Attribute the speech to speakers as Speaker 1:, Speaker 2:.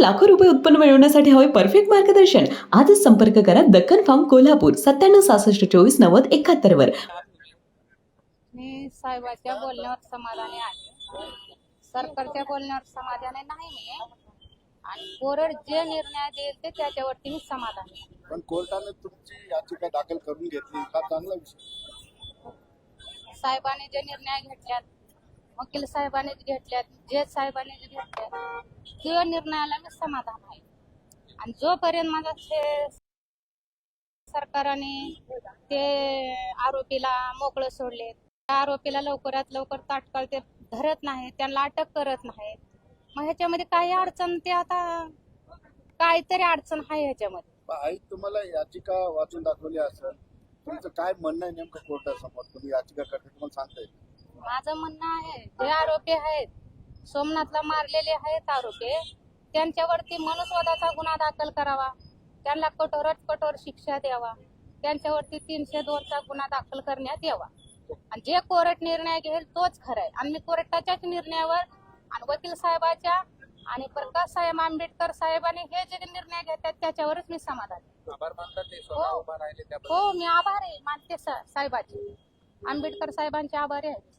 Speaker 1: लाखो रुपये उत्पन्न मिळवण्यासाठी हवे परफेक्ट मार्गदर्शन. आजच संपर्क करा दक्कन फार्म कोल्हापूर सत्त्याण्णव सहासष्ट चोवीस नव्वद एकाहत्तर वर.
Speaker 2: मी साहेबाच्या बोलण्यावर समाधानी आहे. सरकारच्या बोलण्यावर समाधानी नाही मी. आणि कोरड जे निर्णय देईल ते त्याच्यावरती मी समाधानी आहे.
Speaker 3: पण कोर्टाने तुमची याचिका दाखल करून घेतली. हा चांगला विषय.
Speaker 2: साहेबांनी जे निर्णय घेतल्यात वकील साहेबांनी घेतल्यात जज साहेबांनी घेतल्यात त्या निर्णयाला मी समाधान आहे. आणि जोपर्यंत माझा ते सरकारने ते आरोपीला मोकळं सोडले त्या आरोपीला लवकरात लवकर तात्काळ ते धरत नाही त्यांना अटक करत नाहीत मग ह्याच्यामध्ये काही अडचण ते आता काहीतरी अडचण आहे ह्याच्यामध्ये.
Speaker 3: आई तुम्हाला याचिका वाचून दाखवली असेल तुमचं काय म्हणणं आहे नेमकं कोर्टासमोर? तुम्ही याचिका करता तुम्हाला सांगता येईल.
Speaker 2: माझं म्हणणं आहे जे आरोपी आहेत सोमनाथला मारलेले आहेत आरोपी त्यांच्यावरती मनुस्वदाचा गुन्हा दाखल करावा. त्यांना कठोरात कठोर शिक्षा द्यावा. त्यांच्यावरती तीनशे दोनचा गुन्हा दाखल करण्यात यावा. आणि जे कोर्ट निर्णय घेईल तोच खरा आहे. आणि मी कोर्टाच्याच निर्णयावर आणि वकील साहेबाच्या आणि प्रकाश साहेब आंबेडकर साहेबांनी हे जे निर्णय घेतात त्याच्यावरच मी समाधान हो. हो मी आभारी आहे मानते साहेबाचे. आंबेडकर साहेबांचे आभारी आहे